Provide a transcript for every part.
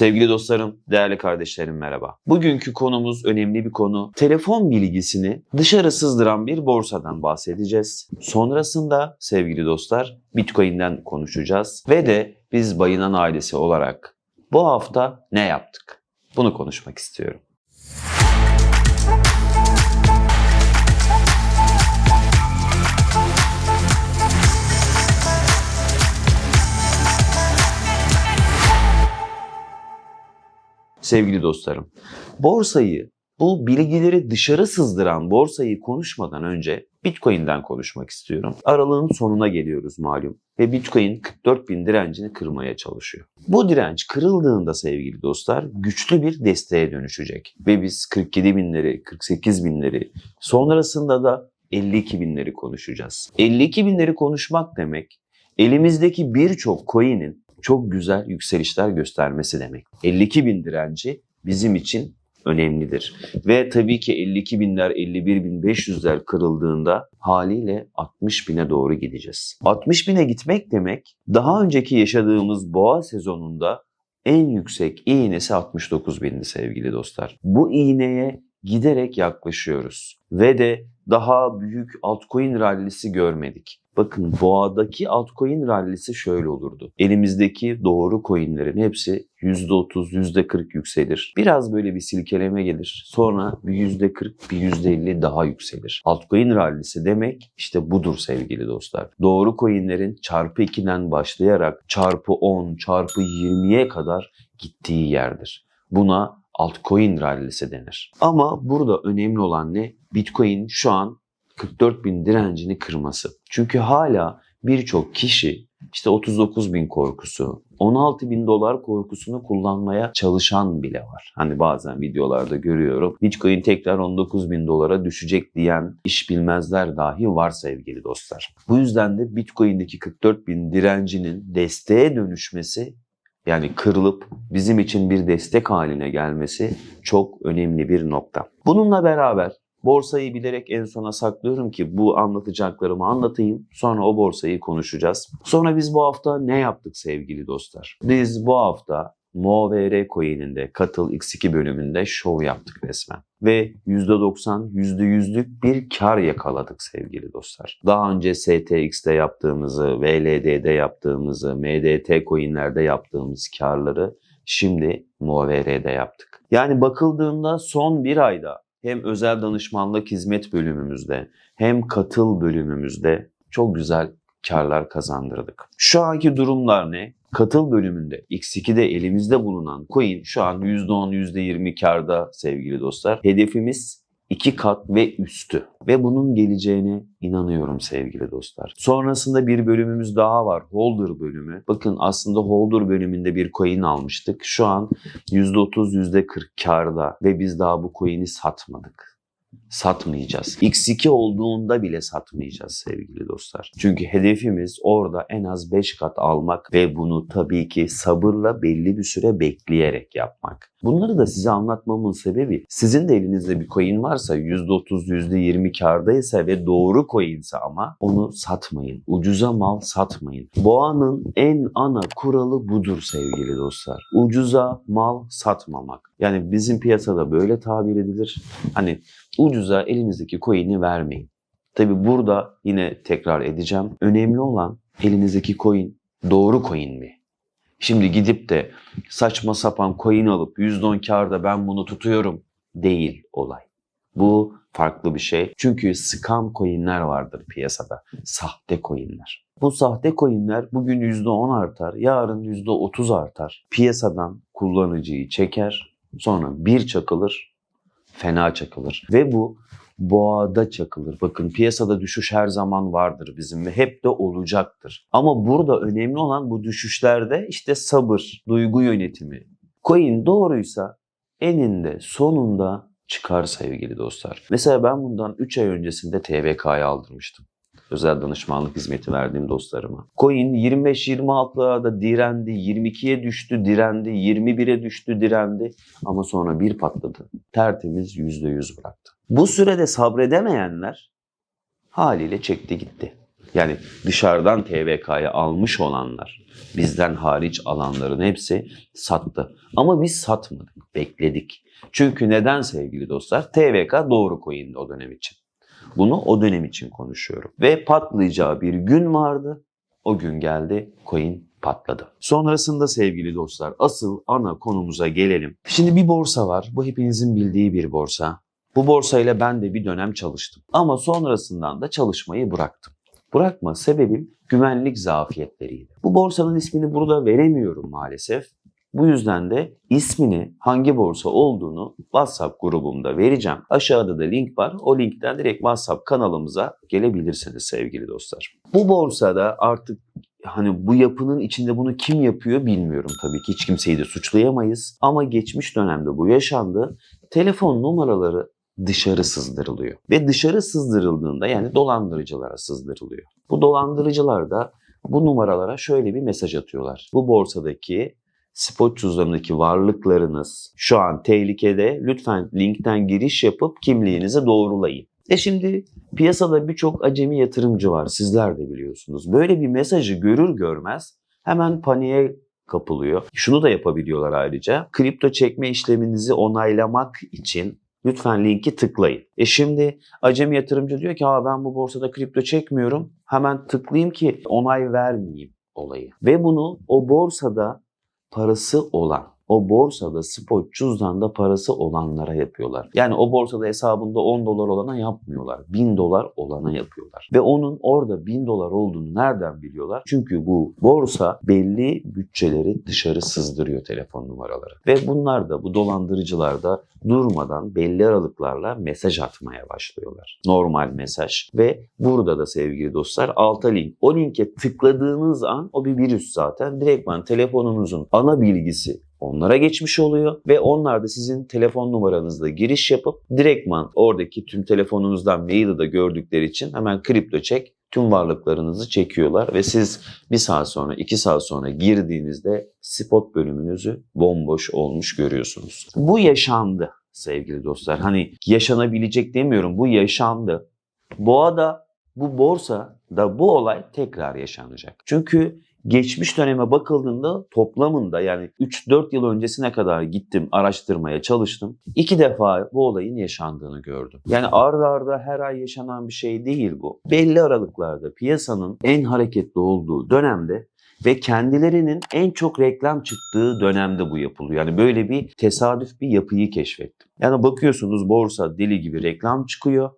Sevgili dostlarım, değerli kardeşlerim merhaba. Bugünkü konumuz önemli bir konu. Telefon bilgisini dışarı sızdıran bir borsadan bahsedeceğiz. Sonrasında sevgili dostlar Bitcoin'den konuşacağız ve de biz Bayınan ailesi olarak bu hafta ne yaptık? Bunu konuşmak istiyorum. Sevgili dostlarım, borsayı, bu bilgileri dışarı sızdıran borsayı konuşmadan önce Bitcoin'den konuşmak istiyorum. Aralığın sonuna geliyoruz malum ve Bitcoin 44 bin direncini kırmaya çalışıyor. Bu direnç kırıldığında sevgili dostlar güçlü bir desteğe dönüşecek. Ve biz 47 binleri, 48 binleri sonrasında da 52 binleri konuşacağız. 52 binleri konuşmak demek elimizdeki birçok coin'in çok güzel yükselişler göstermesi demek. 52 bin direnci bizim için önemlidir. Ve tabii ki 52 binler 51 bin 500'ler kırıldığında haliyle 60 bine doğru gideceğiz. 60 bine gitmek demek daha önceki yaşadığımız boğa sezonunda en yüksek iğnesi 69 bindi sevgili dostlar. Bu iğneye giderek yaklaşıyoruz ve de daha büyük altcoin rallisi görmedik. Bakın boğadaki altcoin rallisi şöyle olurdu. Elimizdeki doğru coinlerin hepsi %30, %40 yükselir. Biraz böyle bir silkeleme gelir. Sonra bir %40, bir %50 daha yükselir. Altcoin rallisi demek işte budur sevgili dostlar. Doğru coinlerin çarpı 2'den başlayarak çarpı 10, çarpı 20'ye kadar gittiği yerdir. Buna altcoin rallisi denir. Ama burada önemli olan ne? Bitcoin şu an 44 bin direncini kırması. Çünkü hala birçok kişi işte 39 bin korkusu, 16 bin dolar korkusunu kullanmaya çalışan bile var. Hani bazen videolarda görüyorum. Bitcoin tekrar 19 bin dolara düşecek diyen iş bilmezler dahi var sevgili dostlar. Bu yüzden de Bitcoin'deki 44 bin direncinin desteğe dönüşmesi yani kırılıp bizim için bir destek haline gelmesi çok önemli bir nokta. Bununla beraber borsayı bilerek en sona saklıyorum ki bu anlatacaklarımı anlatayım. Sonra o borsayı konuşacağız. Sonra biz bu hafta ne yaptık sevgili dostlar? Biz bu hafta MoVR coin'inde Katıl X2 bölümünde şov yaptık resmen. Ve %90, %100'lük bir kar yakaladık sevgili dostlar. Daha önce STX'de yaptığımızı, VLD'de yaptığımızı, MDT coin'lerde yaptığımız karları şimdi MoVR'de yaptık. Yani bakıldığında son bir ayda hem özel danışmanlık hizmet bölümümüzde hem katıl bölümümüzde çok güzel karlar kazandırdık. Şu anki durumlar ne? Katıl bölümünde X2'de elimizde bulunan coin şu an %10, %20 karda sevgili dostlar. Hedefimiz iki kat ve üstü. Ve bunun geleceğine inanıyorum sevgili dostlar. Sonrasında bir bölümümüz daha var. Holder bölümü. Bakın aslında Holder bölümünde bir coin almıştık. Şu an %30, %40 karda ve biz daha bu coin'i satmadık satmayacağız. X2 olduğunda bile satmayacağız sevgili dostlar. Çünkü hedefimiz orada en az 5 kat almak ve bunu tabii ki sabırla belli bir süre bekleyerek yapmak. Bunları da size anlatmamın sebebi sizin de elinizde bir coin varsa %30, %20 kardaysa ve doğru coinse ama onu satmayın. Ucuza mal satmayın. Boğanın en ana kuralı budur sevgili dostlar. Ucuza mal satmamak. Yani bizim piyasada böyle tabir edilir. Hani ucuza elinizdeki coin'i vermeyin. Tabi burada yine tekrar edeceğim. Önemli olan elinizdeki coin doğru coin mi? Şimdi gidip de saçma sapan coin alıp %10 karda ben bunu tutuyorum değil olay. Bu farklı bir şey. Çünkü scam coinler vardır piyasada. Sahte coinler. Bu sahte coinler bugün %10 artar, yarın %30 artar. Piyasadan kullanıcıyı çeker, sonra bir çakılır, fena çakılır. Ve bu boğada çakılır. Bakın piyasada düşüş her zaman vardır bizim ve hep de olacaktır. Ama burada önemli olan bu düşüşlerde işte sabır, duygu yönetimi. Coin doğruysa eninde sonunda çıkar sevgili dostlar. Mesela ben bundan 3 ay öncesinde TVK'ya aldırmıştım. Özel danışmanlık hizmeti verdiğim dostlarıma. Coin 25-26'larda direndi, 22'ye düştü, direndi, 21'e düştü, direndi. Ama sonra bir patladı. Tertemiz %100 bıraktı. Bu sürede sabredemeyenler haliyle çekti gitti. Yani dışarıdan TVK'ya almış olanlar, bizden hariç alanların hepsi sattı. Ama biz satmadık, bekledik. Çünkü neden sevgili dostlar? TVK doğru coin'di o dönem için. Bunu o dönem için konuşuyorum. Ve patlayacağı bir gün vardı. O gün geldi, coin patladı. Sonrasında sevgili dostlar asıl ana konumuza gelelim. Şimdi bir borsa var. Bu hepinizin bildiği bir borsa. Bu borsayla ben de bir dönem çalıştım. Ama sonrasından da çalışmayı bıraktım. Bırakma sebebim güvenlik zafiyetleriydi. Bu borsanın ismini burada veremiyorum maalesef. Bu yüzden de ismini hangi borsa olduğunu WhatsApp grubumda vereceğim. Aşağıda da link var. O linkten direkt WhatsApp kanalımıza gelebilirsiniz sevgili dostlar. Bu borsada artık hani bu yapının içinde bunu kim yapıyor bilmiyorum tabii ki hiç kimseyi de suçlayamayız. Ama geçmiş dönemde bu yaşandı. Telefon numaraları dışarı sızdırılıyor. Ve dışarı sızdırıldığında yani dolandırıcılara sızdırılıyor. Bu dolandırıcılar da bu numaralara şöyle bir mesaj atıyorlar. Bu borsadaki spot cüzdanındaki varlıklarınız şu an tehlikede. Lütfen linkten giriş yapıp kimliğinizi doğrulayın. E şimdi piyasada birçok acemi yatırımcı var. Sizler de biliyorsunuz. Böyle bir mesajı görür görmez hemen paniğe kapılıyor. Şunu da yapabiliyorlar ayrıca. Kripto çekme işleminizi onaylamak için lütfen linki tıklayın. E şimdi acemi yatırımcı diyor ki ha ben bu borsada kripto çekmiyorum. Hemen tıklayayım ki onay vermeyeyim olayı. Ve bunu o borsada parası olan, o borsada spot cüzdanda parası olanlara yapıyorlar. Yani o borsada hesabında 10 dolar olana yapmıyorlar. 1000 dolar olana yapıyorlar. Ve onun orada 1000 dolar olduğunu nereden biliyorlar? Çünkü bu borsa belli bütçeleri dışarı sızdırıyor telefon numaraları. Ve bunlar da bu dolandırıcılar da durmadan belli aralıklarla mesaj atmaya başlıyorlar. Normal mesaj. Ve burada da sevgili dostlar alta link. O linke tıkladığınız an o bir virüs zaten. Direktman telefonunuzun ana bilgisi onlara geçmiş oluyor ve onlar da sizin telefon numaranızla giriş yapıp direktman oradaki tüm telefonunuzdan maili de gördükleri için hemen kripto çek tüm varlıklarınızı çekiyorlar ve siz bir saat sonra iki saat sonra girdiğinizde spot bölümünüzü bomboş olmuş görüyorsunuz. Bu yaşandı sevgili dostlar. Hani yaşanabilecek demiyorum bu yaşandı. Boğa'da bu borsa da bu olay tekrar yaşanacak. Çünkü geçmiş döneme bakıldığında toplamında yani 3-4 yıl öncesine kadar gittim araştırmaya çalıştım. İki defa bu olayın yaşandığını gördüm. Yani arda arda her ay yaşanan bir şey değil bu. Belli aralıklarda piyasanın en hareketli olduğu dönemde ve kendilerinin en çok reklam çıktığı dönemde bu yapılıyor. Yani böyle bir tesadüf bir yapıyı keşfettim. Yani bakıyorsunuz borsa deli gibi reklam çıkıyor.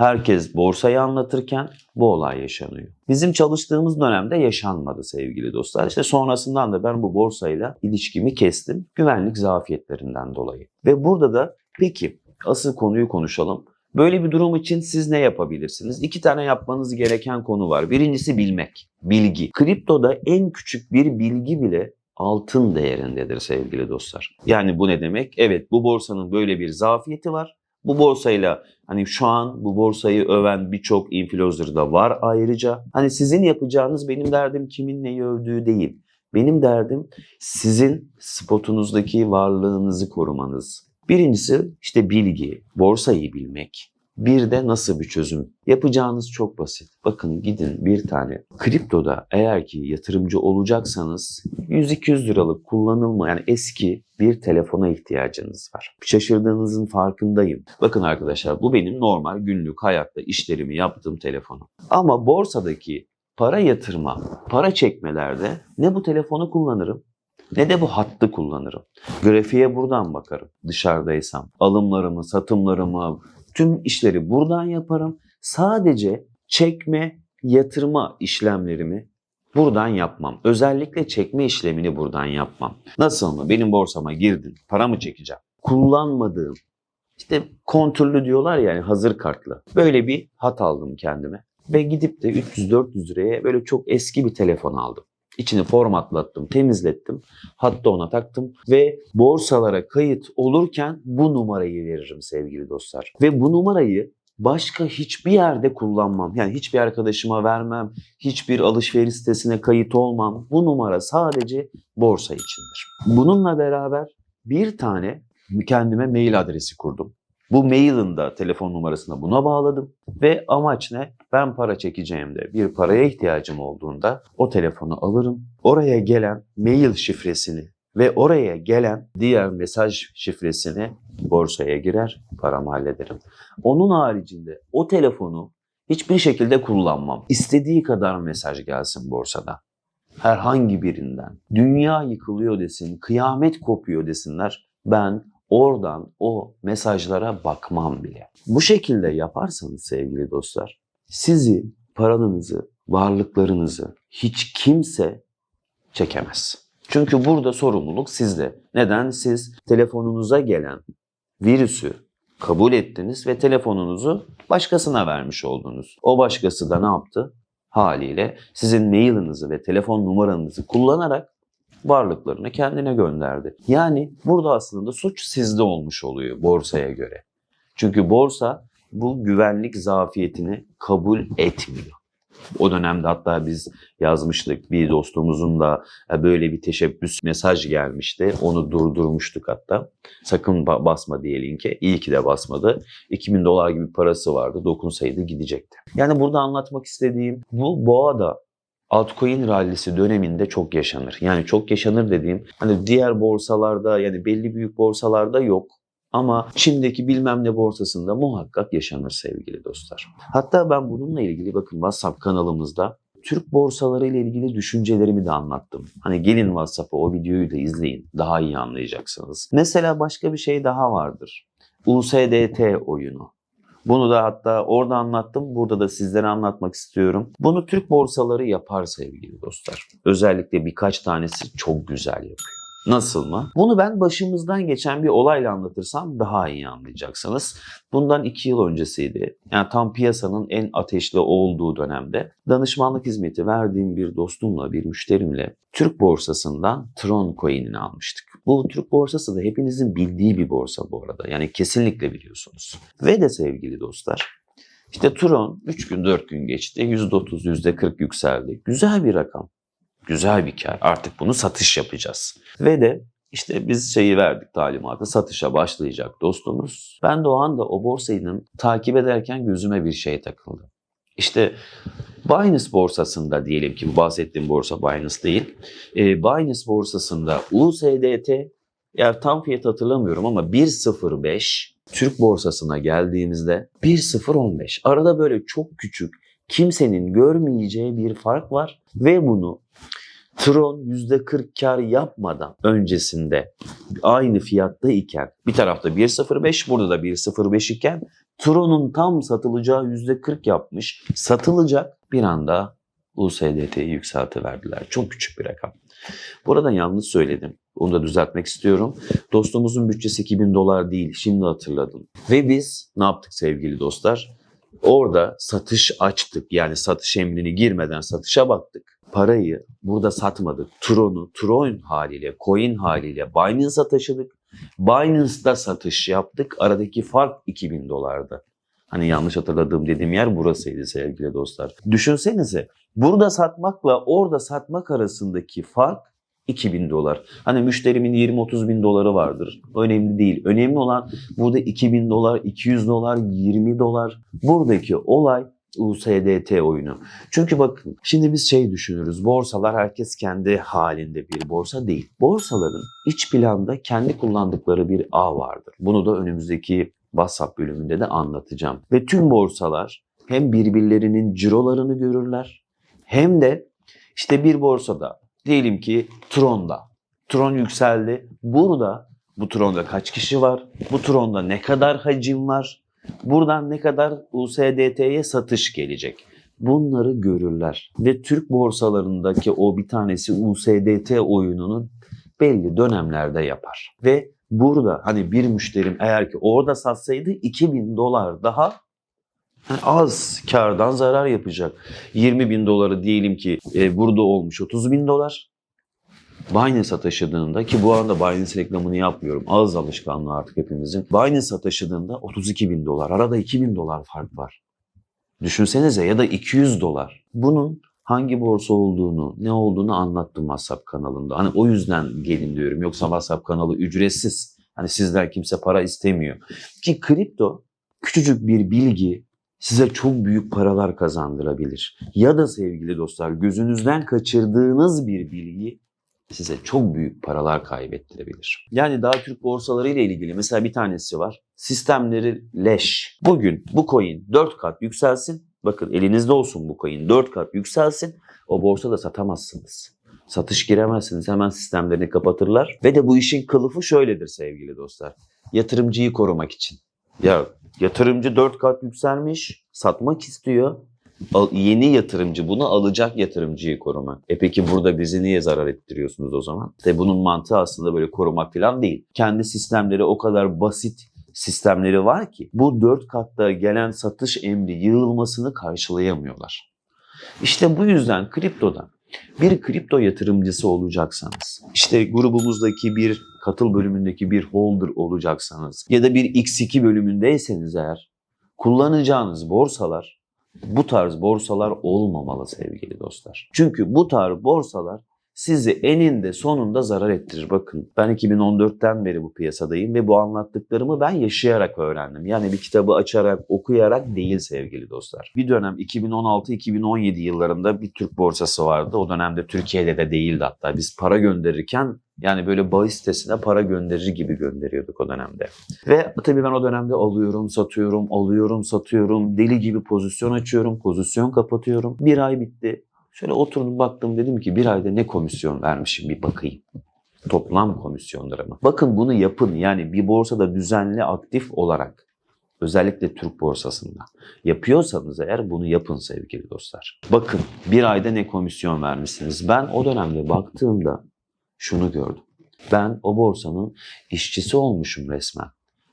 Herkes borsayı anlatırken bu olay yaşanıyor. Bizim çalıştığımız dönemde yaşanmadı sevgili dostlar. İşte sonrasından da ben bu borsayla ilişkimi kestim. Güvenlik zafiyetlerinden dolayı. Ve burada da peki asıl konuyu konuşalım. Böyle bir durum için siz ne yapabilirsiniz? İki tane yapmanız gereken konu var. Birincisi bilmek, bilgi. Kriptoda en küçük bir bilgi bile altın değerindedir sevgili dostlar. Yani bu ne demek? Evet bu borsanın böyle bir zafiyeti var. Bu borsayla hani şu an bu borsayı öven birçok influencer da var ayrıca. Hani sizin yapacağınız benim derdim kimin neyi övdüğü değil. Benim derdim sizin spotunuzdaki varlığınızı korumanız. Birincisi işte bilgi, borsayı bilmek. Bir de nasıl bir çözüm? Yapacağınız çok basit. Bakın gidin bir tane kriptoda eğer ki yatırımcı olacaksanız 100-200 liralık kullanılma yani eski bir telefona ihtiyacınız var. Şaşırdığınızın farkındayım. Bakın arkadaşlar bu benim normal günlük hayatta işlerimi yaptığım telefonum. Ama borsadaki para yatırma, para çekmelerde ne bu telefonu kullanırım ne de bu hattı kullanırım. Grafiğe buradan bakarım dışarıdaysam. Alımlarımı, satımlarımı, tüm işleri buradan yaparım. Sadece çekme, yatırma işlemlerimi buradan yapmam. Özellikle çekme işlemini buradan yapmam. Nasıl mı? Benim borsama girdin, para mı çekeceğim? Kullanmadığım, işte kontürlü diyorlar yani hazır kartlı. Böyle bir hat aldım kendime. Ve gidip de 300-400 liraya böyle çok eski bir telefon aldım. İçini formatlattım, temizlettim. Hatta ona taktım ve borsalara kayıt olurken bu numarayı veririm sevgili dostlar. Ve bu numarayı başka hiçbir yerde kullanmam. Yani hiçbir arkadaşıma vermem, hiçbir alışveriş sitesine kayıt olmam. Bu numara sadece borsa içindir. Bununla beraber bir tane kendime mail adresi kurdum. Bu mailin de telefon numarasını buna bağladım. Ve amaç ne? Ben para çekeceğimde, bir paraya ihtiyacım olduğunda o telefonu alırım. Oraya gelen mail şifresini ve oraya gelen diğer mesaj şifresini borsaya girer, paramı hallederim. Onun haricinde o telefonu hiçbir şekilde kullanmam. İstediği kadar mesaj gelsin borsada. Herhangi birinden. Dünya yıkılıyor desin, kıyamet kopuyor desinler. Ben oradan o mesajlara bakmam bile. Bu şekilde yaparsanız sevgili dostlar, sizi, paranızı, varlıklarınızı hiç kimse çekemez. Çünkü burada sorumluluk sizde. Neden? Siz telefonunuza gelen virüsü kabul ettiniz ve telefonunuzu başkasına vermiş oldunuz. O başkası da ne yaptı? Haliyle sizin mailinizi ve telefon numaranızı kullanarak varlıklarını kendine gönderdi. Yani burada aslında suç sizde olmuş oluyor borsaya göre. Çünkü borsa bu güvenlik zafiyetini kabul etmiyor. O dönemde hatta biz yazmıştık bir dostumuzun da e, böyle bir teşebbüs mesaj gelmişti. Onu durdurmuştuk hatta. Sakın ba- basma diye linke. İyi ki de basmadı. 2000 dolar gibi parası vardı. Dokunsaydı gidecekti. Yani burada anlatmak istediğim bu boğada altcoin rallisi döneminde çok yaşanır. Yani çok yaşanır dediğim hani diğer borsalarda yani belli büyük borsalarda yok. Ama Çin'deki bilmem ne borsasında muhakkak yaşanır sevgili dostlar. Hatta ben bununla ilgili bakın WhatsApp kanalımızda Türk borsaları ile ilgili düşüncelerimi de anlattım. Hani gelin WhatsApp'a o videoyu da izleyin. Daha iyi anlayacaksınız. Mesela başka bir şey daha vardır. USDT oyunu. Bunu da hatta orada anlattım. Burada da sizlere anlatmak istiyorum. Bunu Türk borsaları yapar sevgili dostlar. Özellikle birkaç tanesi çok güzel yapıyor. Nasıl mı? Bunu ben başımızdan geçen bir olayla anlatırsam daha iyi anlayacaksınız. Bundan iki yıl öncesiydi. Yani tam piyasanın en ateşli olduğu dönemde danışmanlık hizmeti verdiğim bir dostumla, bir müşterimle Türk borsasından Tron coin'ini almıştık. Bu Türk borsası da hepinizin bildiği bir borsa bu arada. Yani kesinlikle biliyorsunuz. Ve de sevgili dostlar, işte Tron 3 gün 4 gün geçti. %30, %40 yükseldi. Güzel bir rakam. Güzel bir kar. Artık bunu satış yapacağız. Ve de işte biz şeyi verdik talimatı satışa başlayacak dostumuz. Ben de o anda o borsayı takip ederken gözüme bir şey takıldı. İşte Binance borsasında diyelim ki bu bahsettiğim borsa Binance değil. E, Binance borsasında USDT yani tam fiyat hatırlamıyorum ama 1.05 Türk borsasına geldiğimizde 1.015 arada böyle çok küçük kimsenin görmeyeceği bir fark var ve bunu Tron %40 kar yapmadan öncesinde aynı fiyatta iken bir tarafta 1.05 burada da 1.05 iken Tron'un tam satılacağı %40 yapmış. Satılacak bir anda USDT'yi yükseltiverdiler. Çok küçük bir rakam. Burada yanlış söyledim. Onu da düzeltmek istiyorum. Dostumuzun bütçesi 2000 dolar değil. Şimdi hatırladım. Ve biz ne yaptık sevgili dostlar? Orada satış açtık. Yani satış emrini girmeden satışa baktık. Parayı burada satmadık. Tron'u Tron haliyle, coin haliyle Binance'a taşıdık. Binance'da satış yaptık. Aradaki fark 2000 dolardı. Hani yanlış hatırladığım dediğim yer burasıydı sevgili dostlar. Düşünsenize burada satmakla orada satmak arasındaki fark 2000 dolar. Hani müşterimin 20-30 bin doları vardır. Önemli değil. Önemli olan burada 2000 dolar, 200 dolar, 20 dolar. Buradaki olay USDT oyunu. Çünkü bakın şimdi biz şey düşünürüz. Borsalar herkes kendi halinde bir borsa değil. Borsaların iç planda kendi kullandıkları bir ağ vardır. Bunu da önümüzdeki WhatsApp bölümünde de anlatacağım. Ve tüm borsalar hem birbirlerinin cirolarını görürler hem de işte bir borsada diyelim ki Tron'da. Tron yükseldi. Burada bu Tron'da kaç kişi var? Bu Tron'da ne kadar hacim var? Buradan ne kadar USDT'ye satış gelecek? Bunları görürler. Ve Türk borsalarındaki o bir tanesi USDT oyununu belli dönemlerde yapar. Ve burada hani bir müşterim eğer ki orada satsaydı 2000 dolar daha az kardan zarar yapacak. 20 bin doları diyelim ki e, burada olmuş 30 bin dolar. Binance'a taşıdığında ki bu arada Binance reklamını yapmıyorum. Ağız alışkanlığı artık hepimizin. Binance'a taşıdığında 32 bin dolar. Arada 2 bin dolar fark var. Düşünsenize ya da 200 dolar. Bunun hangi borsa olduğunu, ne olduğunu anlattım WhatsApp kanalında. Hani o yüzden gelin diyorum. Yoksa WhatsApp kanalı ücretsiz. Hani sizden kimse para istemiyor. Ki kripto küçücük bir bilgi size çok büyük paralar kazandırabilir. Ya da sevgili dostlar gözünüzden kaçırdığınız bir bilgi size çok büyük paralar kaybettirebilir. Yani daha Türk borsaları ile ilgili mesela bir tanesi var. Sistemleri leş. Bugün bu coin 4 kat yükselsin. Bakın elinizde olsun bu coin 4 kat yükselsin. O borsada satamazsınız. Satış giremezsiniz. Hemen sistemlerini kapatırlar. Ve de bu işin kılıfı şöyledir sevgili dostlar. Yatırımcıyı korumak için. Ya yatırımcı 4 kat yükselmiş, satmak istiyor. Yeni yatırımcı bunu alacak yatırımcıyı korumak. E peki burada bizi niye zarar ettiriyorsunuz o zaman? İşte bunun mantığı aslında böyle korumak falan değil. Kendi sistemleri o kadar basit sistemleri var ki bu dört katta gelen satış emri yığılmasını karşılayamıyorlar. İşte bu yüzden kriptoda bir kripto yatırımcısı olacaksanız, işte grubumuzdaki bir katıl bölümündeki bir holder olacaksanız ya da bir X2 bölümündeyseniz eğer kullanacağınız borsalar bu tarz borsalar olmamalı sevgili dostlar. Çünkü bu tarz borsalar sizi eninde sonunda zarar ettirir. Bakın ben 2014'ten beri bu piyasadayım ve bu anlattıklarımı ben yaşayarak öğrendim. Yani bir kitabı açarak, okuyarak değil sevgili dostlar. Bir dönem 2016-2017 yıllarında bir Türk borsası vardı. O dönemde Türkiye'de de değildi hatta. Biz para gönderirken yani böyle bahis sitesine para gönderir gibi gönderiyorduk o dönemde. Ve tabii ben o dönemde alıyorum, satıyorum, alıyorum, satıyorum. Deli gibi pozisyon açıyorum, pozisyon kapatıyorum. Bir ay bitti. Şöyle oturdum baktım dedim ki bir ayda ne komisyon vermişim bir bakayım. Toplam komisyonlarıma. Bakın bunu yapın yani bir borsada düzenli aktif olarak özellikle Türk borsasında yapıyorsanız eğer bunu yapın sevgili dostlar. Bakın bir ayda ne komisyon vermişsiniz. Ben o dönemde baktığımda şunu gördüm. Ben o borsanın işçisi olmuşum resmen.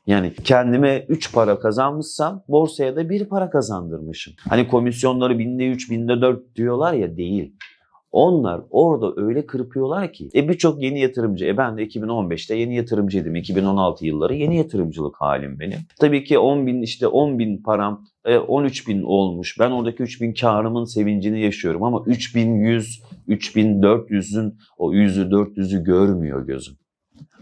Yani kendime 3 para kazanmışsam borsaya da 1 para kazandırmışım. Hani komisyonları binde 3, binde 4 diyorlar ya değil. Onlar orada öyle kırpıyorlar ki. E birçok yeni yatırımcı. E ben de 2015'te yeni yatırımcıydım. 2016 yılları yeni yatırımcılık halim benim. Tabii ki 10 bin işte 10 bin param e, 13 bin olmuş. Ben oradaki 3 bin karımın sevincini yaşıyorum. Ama 3100, 3400'ün o 100'ü 400'ü görmüyor gözüm.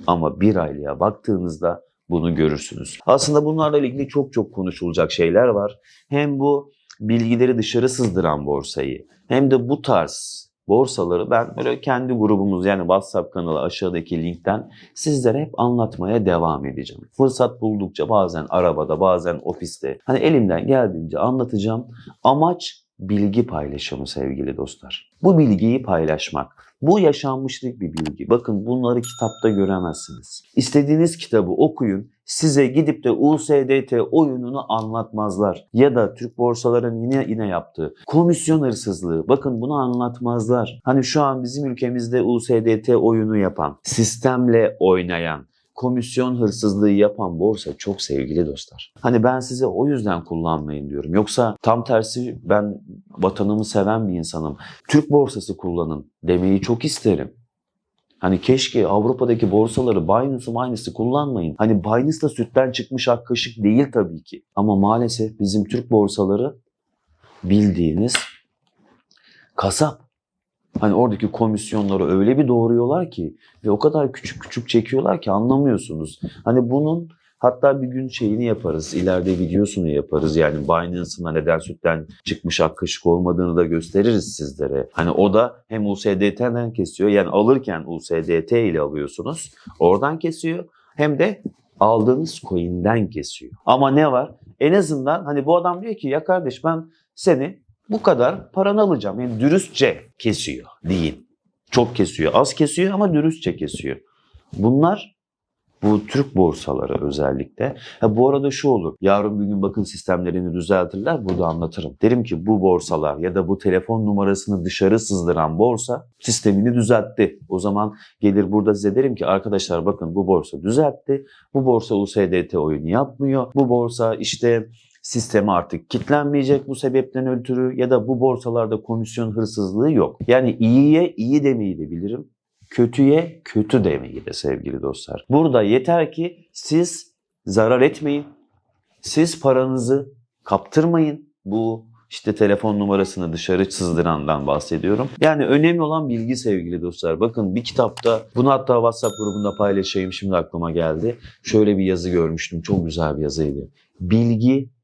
Ama bir aylığa baktığınızda bunu görürsünüz. Aslında bunlarla ilgili çok çok konuşulacak şeyler var. Hem bu bilgileri dışarı sızdıran borsayı hem de bu tarz borsaları ben böyle kendi grubumuz yani WhatsApp kanalı aşağıdaki linkten sizlere hep anlatmaya devam edeceğim. Fırsat buldukça bazen arabada bazen ofiste hani elimden geldiğince anlatacağım. Amaç bilgi paylaşımı sevgili dostlar. Bu bilgiyi paylaşmak. Bu yaşanmışlık bir bilgi. Bakın bunları kitapta göremezsiniz. İstediğiniz kitabı okuyun. Size gidip de USDT oyununu anlatmazlar. Ya da Türk borsaların yine yine yaptığı komisyon hırsızlığı. Bakın bunu anlatmazlar. Hani şu an bizim ülkemizde USDT oyunu yapan, sistemle oynayan, komisyon hırsızlığı yapan borsa çok sevgili dostlar. Hani ben size o yüzden kullanmayın diyorum. Yoksa tam tersi ben vatanımı seven bir insanım. Türk borsası kullanın demeyi çok isterim. Hani keşke Avrupa'daki borsaları Binance'ı aynısı kullanmayın. Hani Binance da sütten çıkmış ak kaşık değil tabii ki. Ama maalesef bizim Türk borsaları bildiğiniz kasap. Hani oradaki komisyonları öyle bir doğruyorlar ki ve o kadar küçük küçük çekiyorlar ki anlamıyorsunuz. Hani bunun hatta bir gün şeyini yaparız, ileride videosunu yaparız. Yani Binance'ın neden sütten çıkmış ak kaşık olmadığını da gösteririz sizlere. Hani o da hem USDT'den kesiyor yani alırken USDT ile alıyorsunuz oradan kesiyor hem de aldığınız coin'den kesiyor. Ama ne var? En azından hani bu adam diyor ki ya kardeş ben seni bu kadar paranı alacağım. Yani dürüstçe kesiyor değil. Çok kesiyor. Az kesiyor ama dürüstçe kesiyor. Bunlar bu Türk borsaları özellikle. Ha, bu arada şu olur. Yarın bir gün bakın sistemlerini düzeltirler. Burada anlatırım. Derim ki bu borsalar ya da bu telefon numarasını dışarı sızdıran borsa sistemini düzeltti. O zaman gelir burada size derim ki arkadaşlar bakın bu borsa düzeltti. Bu borsa USDT oyunu yapmıyor. Bu borsa işte sistemi artık kitlenmeyecek bu sebepten ötürü ya da bu borsalarda komisyon hırsızlığı yok. Yani iyiye iyi demeyi de bilirim. Kötüye kötü demeyi de sevgili dostlar. Burada yeter ki siz zarar etmeyin. Siz paranızı kaptırmayın bu işte telefon numarasını dışarı sızdırandan bahsediyorum. Yani önemli olan bilgi sevgili dostlar. Bakın bir kitapta bunu hatta WhatsApp grubunda paylaşayım şimdi aklıma geldi. Şöyle bir yazı görmüştüm. Çok güzel bir yazıydı. Bilgi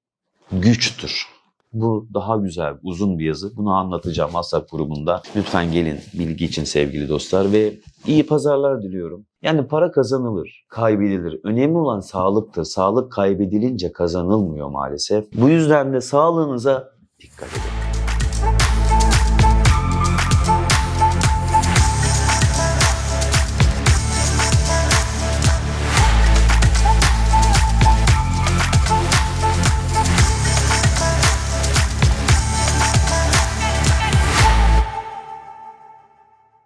güçtür. Bu daha güzel, uzun bir yazı. Bunu anlatacağım WhatsApp grubunda. Lütfen gelin bilgi için sevgili dostlar ve iyi pazarlar diliyorum. Yani para kazanılır, kaybedilir. Önemli olan sağlıktır. Sağlık kaybedilince kazanılmıyor maalesef. Bu yüzden de sağlığınıza dikkat edin.